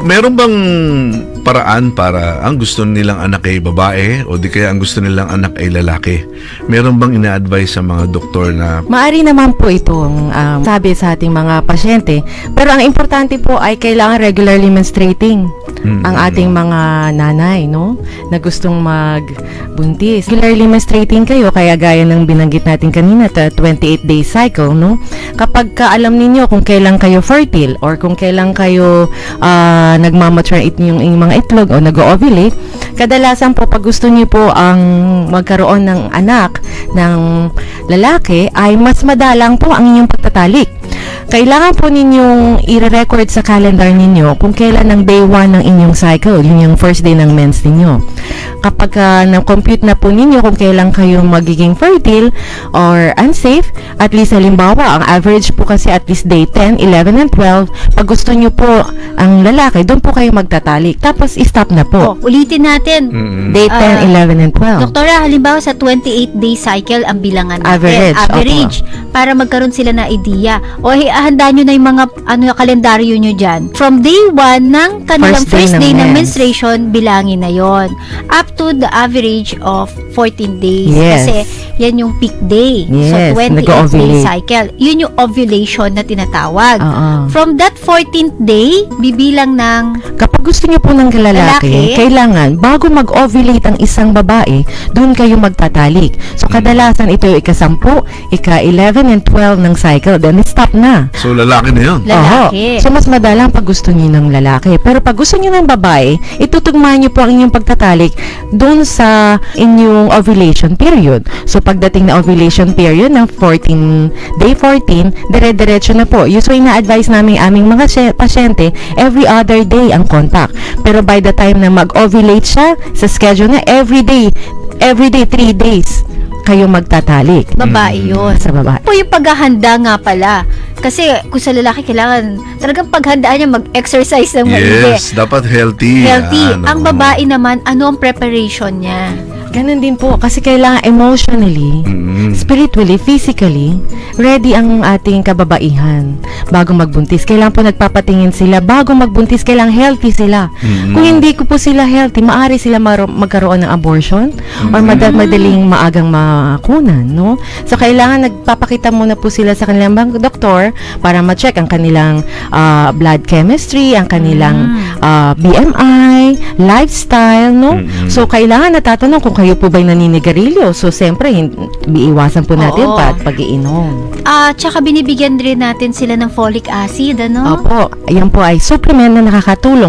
Meron bang paraan para ang gusto nilang anak ay babae o di kaya ang gusto nilang anak ay lalaki? Meron bang ina-advise sa mga doktor na Maari naman po itong um, sabi sa ating mga pasyente. Pero ang importante po ay kailangan regularly menstruating Mm. ang ating mga nanay, no? Na gustong magbuntis. Regularly menstruating kayo, kaya gaya ng binanggit natin kanina, ta 28-day cycle, no? Kapag ka alam ninyo kung kailan kayo fertile or kung kailan kayo uh, nagmamature it yung inyong mga itlog o nag-ovulate, kadalasan po pag gusto niyo po ang magkaroon ng anak ng lalaki ay mas madalang po ang inyong pagtatalik. Kailangan po ninyong i-record sa calendar ninyo kung kailan ang day 1 ng inyong cycle, yun yung first day ng mens ninyo. Kapag uh, na-compute na po ninyo kung kailan kayo magiging fertile or unsafe, at least halimbawa, ang average po kasi at least day 10, 11, and 12, pag gusto nyo po ang lalaki, doon po kayo magtatalik. Tapos, stop na Oh, po. ulitin natin. Mm. Day 10, Ah, 11, and 12. Doktora, halimbawa sa 28-day cycle ang bilangan natin. Average, Average. Para magkaroon sila ng idea. O hey, handa nyo na yung mga ano, kalendaryo nyo dyan. From day 1 ng kanilang First first, day day, ng ng mens. menstruation, bilangin na yon Up to the average of 14 days. Yes. Kasi yan yung peak day. Yes, so 28-day nag-ovulate. cycle. Yun yung ovulation na tinatawag. Oo. From that 14th day, bibilang ng Kapag gusto niyo po ng lalaki, Lalaki? kailangan bago mag-ovulate ang isang babae, doon kayo magtatalik. So kadalasan ito yung ika-10, ika-11 and 12 ng cycle, then stop na. So lalaki na yun. lalaki. Oho. So mas madalang pag gusto niyo ng lalaki. Pero pag gusto niyo ng babae, itutugmahan niyo po ang inyong pagtatalik doon sa inyong ovulation period. So pagdating na ovulation period ng 14, day 14, dire-diretso na po. Usually na-advise namin aming mga sy- pasyente, every other day ang contact. Pero by the time na mag-ovulate siya, sa schedule na every day, every day, 3 days, kayo magtatalik babae yun. sa babae. po yung paghahanda nga pala. Kasi kung sa lalaki, kailangan talagang paghandaan niya mag-exercise ng maigi. Yes, dapat healthy. Healthy. Yan, Ang babae naman, ano ang preparation niya? Ganun din po kasi kailangan emotionally, Mm. spiritually, physically, ready ang ating kababaihan bago magbuntis. Kailangan po nagpapatingin sila bago magbuntis, kailangan healthy sila. Mm. Kung hindi ko po sila healthy, maari sila maro- magkaroon ng abortion or mad- madaling maagang makunan, no? So kailangan nagpapakita muna po sila sa kanilang bang doktor para ma-check ang kanilang ah, blood chemistry, ang kanilang ah, BMI, lifestyle, no? Mm-mm. So kailangan natatanong kung kayo po ba'y naninigarilyo. So siyempre, iiwasan po natin Oo. pa at pag-iinom. Ah, tsaka binibigyan rin natin sila ng folic acid, ano? Opo, yan po ay supplement na nakakatulong